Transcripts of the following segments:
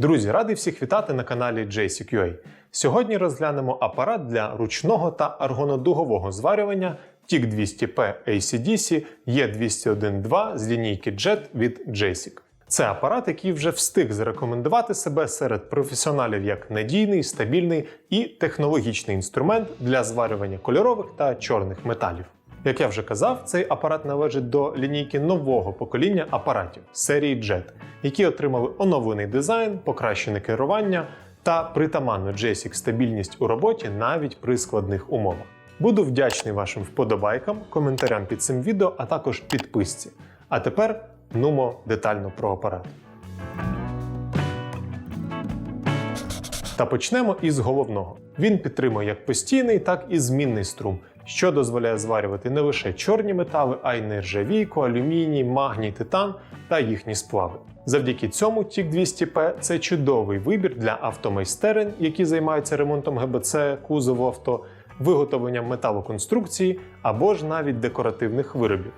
Друзі, радий всіх вітати на каналі JCQA. Сьогодні розглянемо апарат для ручного та аргонодугового зварювання TIC 200P ACDC E201.2 з лінійки JET від JCIC. Це апарат, який вже встиг зарекомендувати себе серед професіоналів як надійний, стабільний і технологічний інструмент для зварювання кольорових та чорних металів. Як я вже казав, цей апарат належить до лінійки нового покоління апаратів серії JET, які отримали оновлений дизайн, покращене керування та притаманну JSIC стабільність у роботі навіть при складних умовах. Буду вдячний вашим вподобайкам, коментарям під цим відео, а також підписці. А тепер нумо детально про апарат. Та почнемо із головного. Він підтримує як постійний, так і змінний струм, що дозволяє зварювати не лише чорні метали, а й нержавійку, алюміній, магній, титан та їхні сплави. Завдяки цьому TIC 200P це чудовий вибір для автомайстерень, які займаються ремонтом ГБЦ, кузову авто, виготовленням металоконструкції або ж навіть декоративних виробів.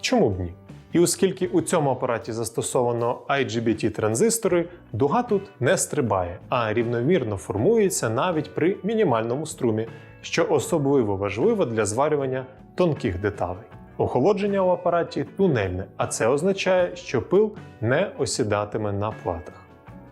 Чому б ні? І оскільки у цьому апараті застосовано IGBT транзистори, дуга тут не стрибає, а рівномірно формується навіть при мінімальному струмі, що особливо важливо для зварювання тонких деталей. Охолодження у апараті тунельне, а це означає, що пил не осідатиме на платах.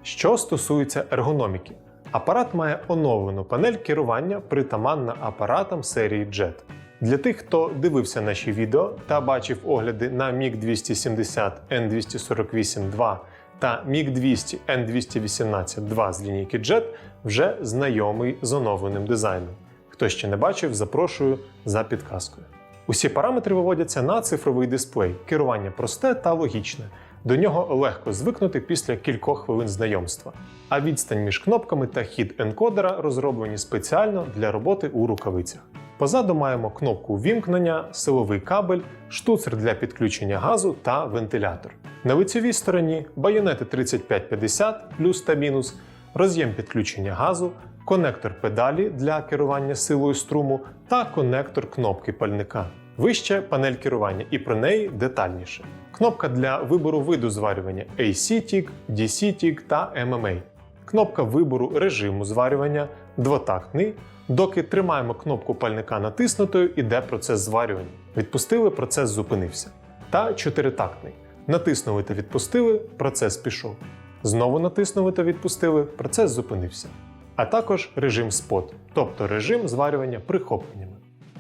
Що стосується ергономіки, апарат має оновлену панель керування притаманна апаратам серії JET. Для тих, хто дивився наші відео та бачив огляди на MiG 270 N248 2 та MiG 200 N218 2 з лінійки JET, вже знайомий з оновленим дизайном. Хто ще не бачив, запрошую за підказкою. Усі параметри виводяться на цифровий дисплей, керування просте та логічне. До нього легко звикнути після кількох хвилин знайомства. А відстань між кнопками та хід енкодера розроблені спеціально для роботи у рукавицях. Позаду маємо кнопку вімкнення, силовий кабель, штуцер для підключення газу та вентилятор. На лицевій стороні байонети 3550 плюс та мінус, роз'єм підключення газу, конектор педалі для керування силою струму та конектор кнопки пальника. Вище панель керування і про неї детальніше. Кнопка для вибору виду зварювання AC-TIG, DC-TIG та MMA. Кнопка вибору режиму зварювання двотактний. Доки тримаємо кнопку пальника натиснутою, іде процес зварювання. Відпустили, процес зупинився. Та чотиритактний. Натиснули та відпустили, процес пішов. Знову натиснули та відпустили, процес зупинився. А також режим спот, тобто режим зварювання прихопленнями.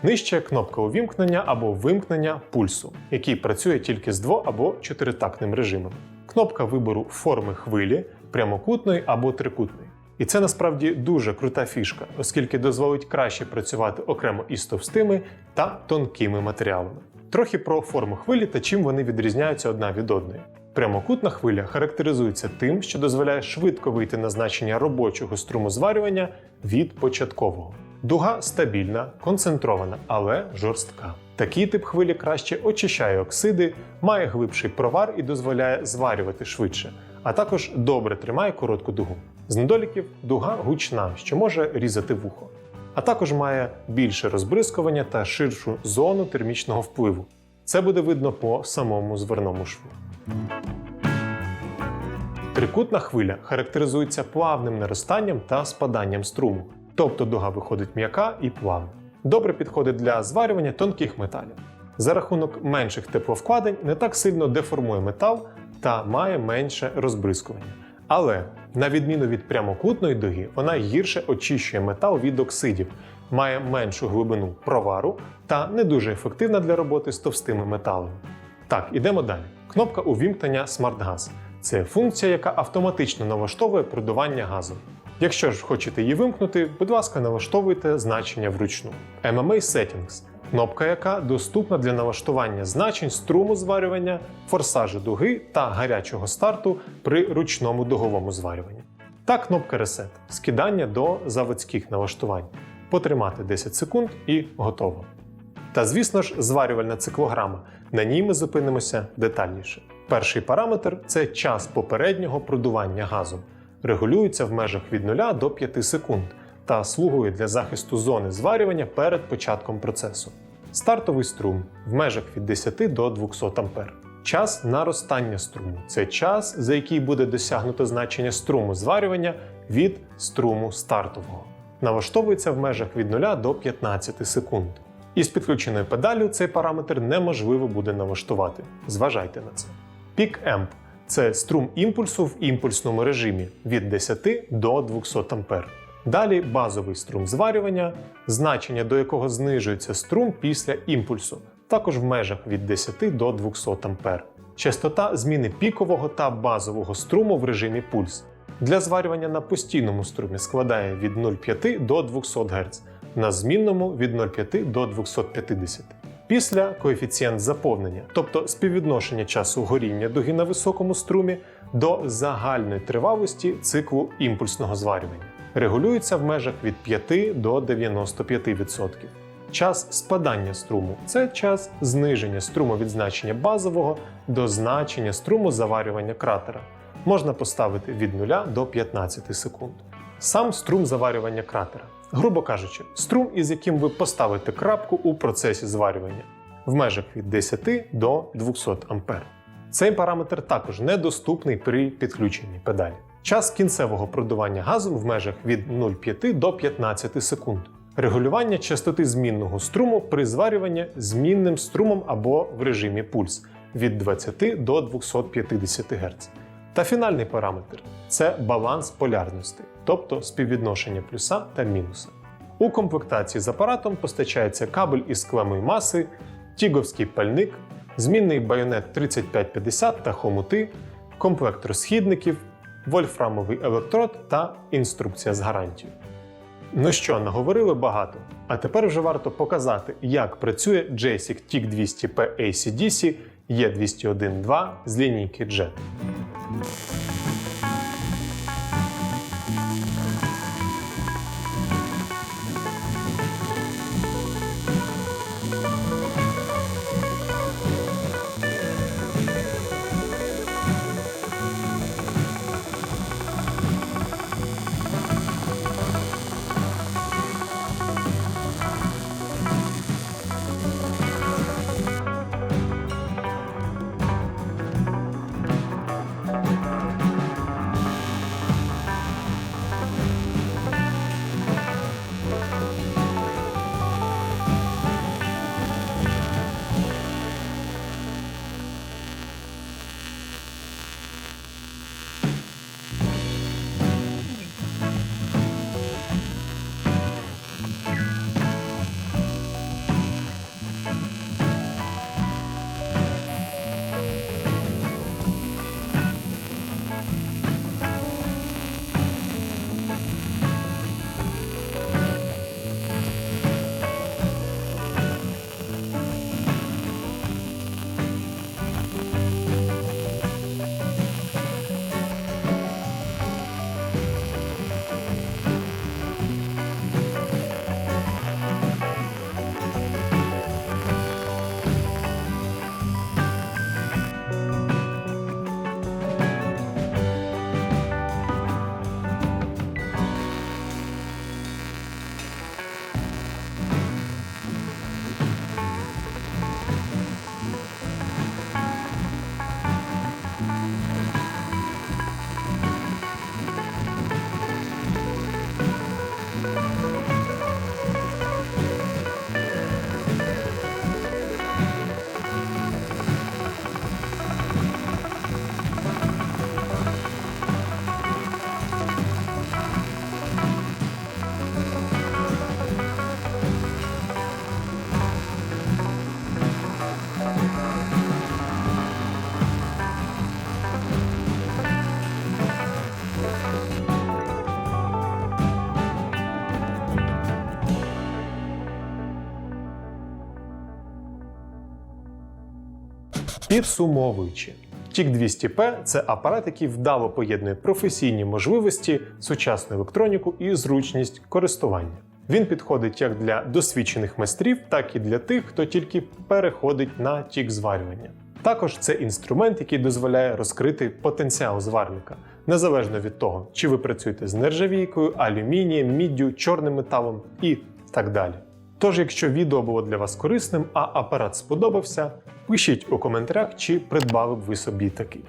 Нижче кнопка увімкнення або вимкнення пульсу, який працює тільки з дво- або чотиритактним режимом. Кнопка вибору форми хвилі, прямокутної або трикутної. І це насправді дуже крута фішка, оскільки дозволить краще працювати окремо із товстими та тонкими матеріалами. Трохи про форму хвилі та чим вони відрізняються одна від одної. Прямокутна хвиля характеризується тим, що дозволяє швидко вийти на значення робочого струму зварювання від початкового. Дуга стабільна, концентрована, але жорстка. Такий тип хвилі краще очищає оксиди, має глибший провар і дозволяє зварювати швидше, а також добре тримає коротку дугу. З недоліків дуга гучна, що може різати вухо, а також має більше розбризкування та ширшу зону термічного впливу. Це буде видно по самому зверному шву. Трикутна хвиля характеризується плавним наростанням та спаданням струму, тобто дуга виходить м'яка і плавна. Добре підходить для зварювання тонких металів. За рахунок менших тепловкладень не так сильно деформує метал та має менше розбризкування. Але, на відміну від прямокутної дуги, вона гірше очищує метал від оксидів, має меншу глибину провару та не дуже ефективна для роботи з товстими металами. Так, ідемо далі. Кнопка увімкнення SmartGas. Це функція, яка автоматично налаштовує продування газу. Якщо ж хочете її вимкнути, будь ласка, налаштовуйте значення вручну. MMA Settings кнопка, яка доступна для налаштування значень струму зварювання, форсажу дуги та гарячого старту при ручному дуговому зварюванні. Та кнопка Reset скидання до заводських налаштувань. Потримати 10 секунд і готово. Та, звісно ж, зварювальна циклограма. На ній ми зупинимося детальніше. Перший параметр це час попереднього продування газом. Регулюється в межах від 0 до 5 секунд та слугує для захисту зони зварювання перед початком процесу. Стартовий струм в межах від 10 до 200 А. Час наростання струму це час, за який буде досягнуто значення струму зварювання від струму стартового. Налаштовується в межах від 0 до 15 секунд. Із підключеною педаллю цей параметр неможливо буде налаштувати. Зважайте на це. Пік емп це струм імпульсу в імпульсному режимі від 10 до 200 А. Далі базовий струм зварювання, значення до якого знижується струм після імпульсу, також в межах від 10 до 200 А. Частота зміни пікового та базового струму в режимі пульс. Для зварювання на постійному струмі складає від 0,5 до 200 Гц, на змінному від 0,5 до 250. Після коефіцієнт заповнення, тобто співвідношення часу горіння дуги на високому струмі до загальної тривалості циклу імпульсного зварювання, регулюється в межах від 5 до 95%. Час спадання струму це час зниження струму від значення базового до значення струму заварювання кратера. Можна поставити від 0 до 15 секунд. Сам струм заварювання кратера. Грубо кажучи, струм, із яким ви поставите крапку у процесі зварювання в межах від 10 до 200 А. Цей параметр також недоступний при підключенні педалі. Час кінцевого продування газом в межах від 0,5 до 15 секунд. Регулювання частоти змінного струму при зварюванні змінним струмом або в режимі пульс від 20 до 250 Гц. Та фінальний параметр це баланс полярностей, тобто співвідношення плюса та мінуса. У комплектації з апаратом постачається кабель із клемою маси, тіговський пальник, змінний байонет 3550 та хомути, комплект розхідників, вольфрамовий електрод та інструкція з гарантією. Ну що, наговорили багато. А тепер вже варто показати, як працює JSIC TIC 200P ACDC E201.2 з лінійки JET. Música Підсумовуючи, TIC 200P це апарат, який вдало поєднує професійні можливості, сучасну електроніку і зручність користування. Він підходить як для досвідчених майстрів, так і для тих, хто тільки переходить на тік зварювання. Також це інструмент, який дозволяє розкрити потенціал зварника, незалежно від того, чи ви працюєте з нержавійкою, алюмінієм, міддю, чорним металом і так далі. Тож, якщо відео було для вас корисним, а апарат сподобався, пишіть у коментарях, чи придбали б ви собі такий.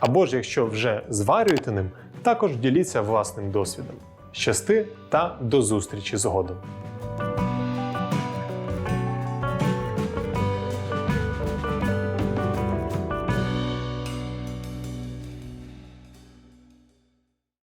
Або ж якщо вже зварюєте ним, також діліться власним досвідом. Щасти та до зустрічі згодом!